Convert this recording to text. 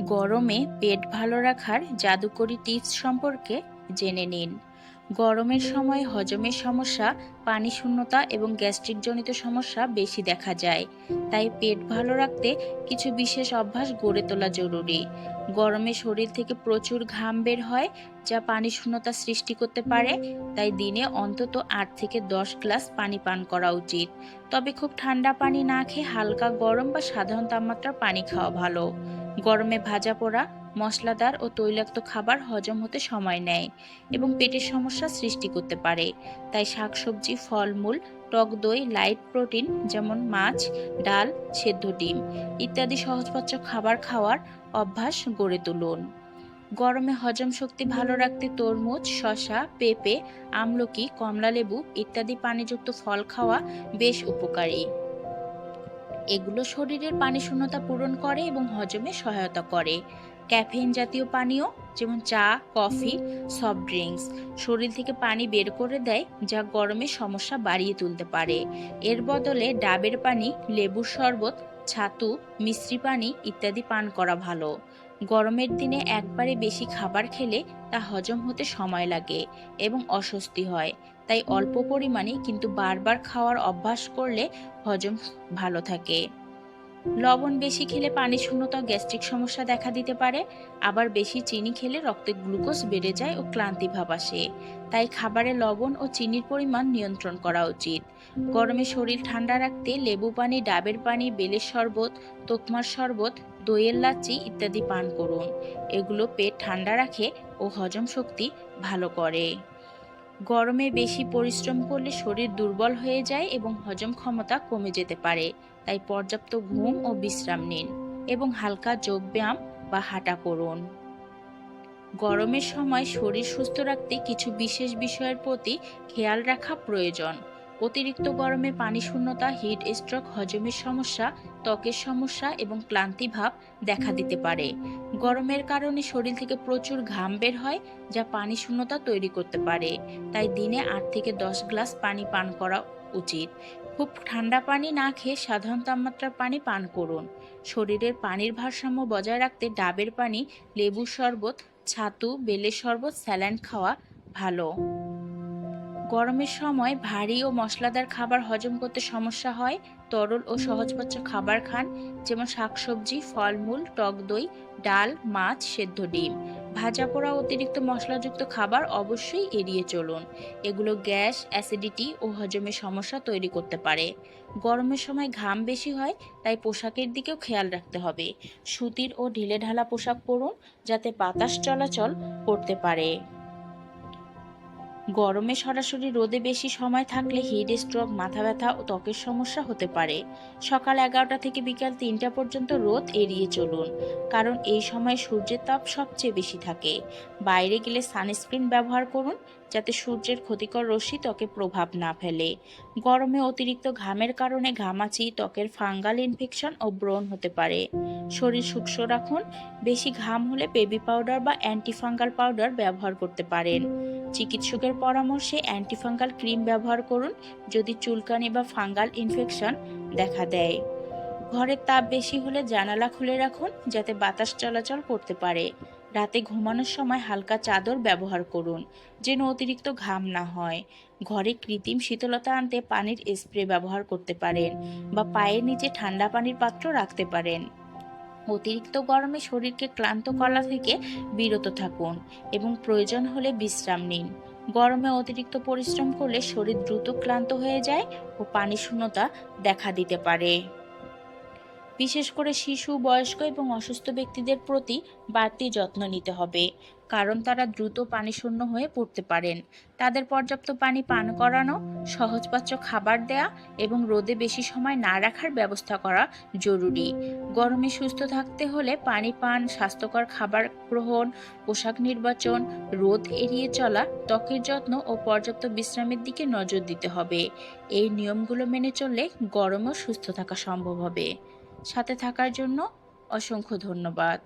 গরমে পেট ভালো রাখার জাদুকরি টিপস সম্পর্কে জেনে নিন। গরমের সময় হজমের সমস্যা, পানি শূন্যতা এবং গ্যাস্ট্রিক জনিত সমস্যা বেশি দেখা যায়। তাই পেট ভালো রাখতে কিছু বিশেষ অভ্যাস গড়ে তোলা জরুরি। গরমে শরীর থেকে প্রচুর ঘাম বের হয়, যা পানি শূন্যতা সৃষ্টি করতে পারে। তাই দিনে অন্তত আট থেকে দশ গ্লাস পানি পান করা উচিত। তবে খুব ঠান্ডা পানি না খেয়ে হালকা গরম বা সাধারণ তাপমাত্রার পানি খাওয়া ভালো। গরমে ভাজা পোড়া, মশলাদার ও তৈলাক্ত খাবার হজম হতে সময় নেয় এবং পেটের সমস্যা সৃষ্টি করতে পারে। তাই শাকসবজি, ফলমূল, টক দই, লাইট প্রোটিন যেমন মাছ, ডাল, সেদ্ধ ডিম ইত্যাদি সহজপাচ্য খাবার খাওয়ার অভ্যাস গড়ে তুলুন। গরমে হজম শক্তি ভালো রাখতে তরমুজ, শসা, পেঁপে, আমলকি, কমলালেবু ইত্যাদি পানিযুক্ত ফল খাওয়া বেশ উপকারী। এগুলো শরীরের পানি শূন্যতা পূরণ করে এবং হজমে সহায়তা করে। ক্যাফেইন জাতীয় পানীয়, যেমন চা, কফি, সফট ড্রিঙ্কস, শরীর থেকে পানি বের করে দেয়, যা গরমের সমস্যা বাড়িয়ে তুলতে পারে। এর বদলে ডাবের পানি, লেবুর শরবত, ছাতু, মিশ্রি পানি ইত্যাদি পান করা ভালো। গরমের দিনে একবারে বেশি খাবার খেলে তা হজম হতে সময় লাগে এবং অস্বস্তি হয়। তাই অল্প পরিমাণে কিন্তু বারবার খাওয়ার অভ্যাস করলে হজম ভালো থাকে। লবণ বেশি খেলে পানি শূন্যতা, গ্যাস্ট্রিক সমস্যা দেখা দিতে পারে। আবার বেশি চিনি খেলে রক্তে গ্লুকোজ বেড়ে যায় ও ক্লান্তি ভাব আসে। তাই খাবারে লবণ ও চিনির পরিমাণ নিয়ন্ত্রণ করা উচিত। গরমে শরীর ঠান্ডা রাখতে লেবু পানি, ডাবের পানি, বেলের শরবত তোকমার শরবত, দইয়ের লাচি ইত্যাদি পান করুন। এগুলো পেট ঠান্ডা রাখে ও হজম শক্তি ভালো করে। গরমে বেশি পরিশ্রম করলে শরীর দুর্বল হয়ে যায় এবং হজম ক্ষমতা কমে যেতে পারে। তাই পর্যাপ্ত ঘুম ও বিশ্রাম নিন এবং হালকা যোগব্যায়াম বা হাঁটা করুন। গরমের সময় শরীর সুস্থ রাখতে কিছু বিশেষ বিষয়ের প্রতি খেয়াল রাখা প্রয়োজন। অতিরিক্ত গরমে পানি শূন্যতা, হিট স্ট্রোক, হজমের সমস্যা, ত্বকের সমস্যা এবং ক্লান্তি ভাব দেখা দিতে পারে। গরমের কারণে শরীর থেকে প্রচুর ঘাম বের হয়, যা পানি শূন্যতা তৈরি করতে পারে। তাই দিনে আট থেকে দশ গ্লাস পানি পান করা উচিত। খুব ঠান্ডা পানি না খেয়ে সাধারণ তাপমাত্রার পানি পান করুন। শরীরের পানির ভারসাম্য বজায় রাখতে ডাবের পানি, লেবুর শরবত, ছাতু, বেলের শরবত, স্যালাড খাওয়া ভালো। গরমের সময় ভারী ও মশলাদার খাবার হজম করতে সমস্যা হয় তরল ও সহজপাচ্য খাবার খান, যেমন শাকসবজি, ফলমূল, টক দই, ডাল, মাছ, সেদ্ধ ডিম। ভাজা পোড়া অতিরিক্ত মশলাযুক্ত খাবার অবশ্যই এড়িয়ে চলুন। এগুলো গ্যাস, অ্যাসিডিটি ও হজমের সমস্যা তৈরি করতে পারে। গরমের সময় ঘাম বেশি হয়, তাই পোশাকের দিকেও খেয়াল রাখতে হবে। সুতির ও ঢিলেঢালা পোশাক পরুন, যাতে বাতাস চলাচল করতে পারে। গরমে সরাসরি রোদে বেশি সময় থাকলে হিট স্ট্রোক মাথা ব্যথা ও ত্বকের সমস্যা হতে পারে। সকাল এগারোটা থেকে বিকাল তিনটা পর্যন্ত রোদ এড়িয়ে চলুন, কারণ এই সময় সূর্যের তাপ সবচেয়ে বেশি থাকে। বাইরে গেলে সানস্ক্রিন ব্যবহার করুন, যাতে সূর্যের ক্ষতিকর রশ্মি ত্বকে প্রভাব না ফেলে। গরমে অতিরিক্ত ঘামের কারণে ঘামাচি, ত্বকের ফাঙ্গাল ইনফেকশন ও ব্রণ হতে পারে। শরীর শুষ্ক রাখুন, বেশি ঘাম হলে বেবি পাউডার বা অ্যান্টিফাঙ্গাল পাউডার ব্যবহার করতে পারেন। চিকিৎসকের পরামর্শে অ্যান্টিফাঙ্গাল ক্রিম ব্যবহার করুন যদি চুলকানি বা ফাঙ্গাল ইনফেকশন দেখা দেয়। ঘরের তাপ বেশি হলে জানালা খুলে রাখুন যাতে বাতাস চলাচল করতে পারে। রাতে ঘুমানোর সময় হালকা চাদর ব্যবহার করুন যেন অতিরিক্ত ঘাম না হয়। ঘরে কৃত্রিম শীতলতা আনতে পানির স্প্রে ব্যবহার করতে পারেন বা পায়ের নিচে ঠান্ডা পানির পাত্র রাখতে পারেন। অতিরিক্ত গরমে শরীরকে ক্লান্ত করা থেকে বিরত থাকুন এবং প্রয়োজন হলে বিশ্রাম নিন। গরমে অতিরিক্ত পরিশ্রম করলে শরীর দ্রুত ক্লান্ত হয়ে যায় ও পানি শূন্যতা দেখা দিতে পারে। বিশেষ করে শিশু, বয়স্ক এবং অসুস্থ ব্যক্তিদের প্রতি বাড়তি যত্ন নিতে হবে, কারণ তারা দ্রুত পানি শূন্য হয়ে পড়তে পারেন। তাদের পর্যাপ্ত পানি পান করানো, সহজপাচ্য খাবার দেয়া এবং রোদে বেশি সময় না রাখার ব্যবস্থা করা জরুরি। গরমে সুস্থ থাকতে হলে পানি পান, স্বাস্থ্যকর খাবার গ্রহণ, পোশাক নির্বাচন, রোদ এড়িয়ে চলা, ত্বকের যত্ন ও পর্যাপ্ত বিশ্রামের দিকে নজর দিতে হবে। এই নিয়মগুলো মেনে চললে গরমেও সুস্থ থাকা সম্ভব হবে। সাথে থাকার জন্য অসংখ্য ধন্যবাদ।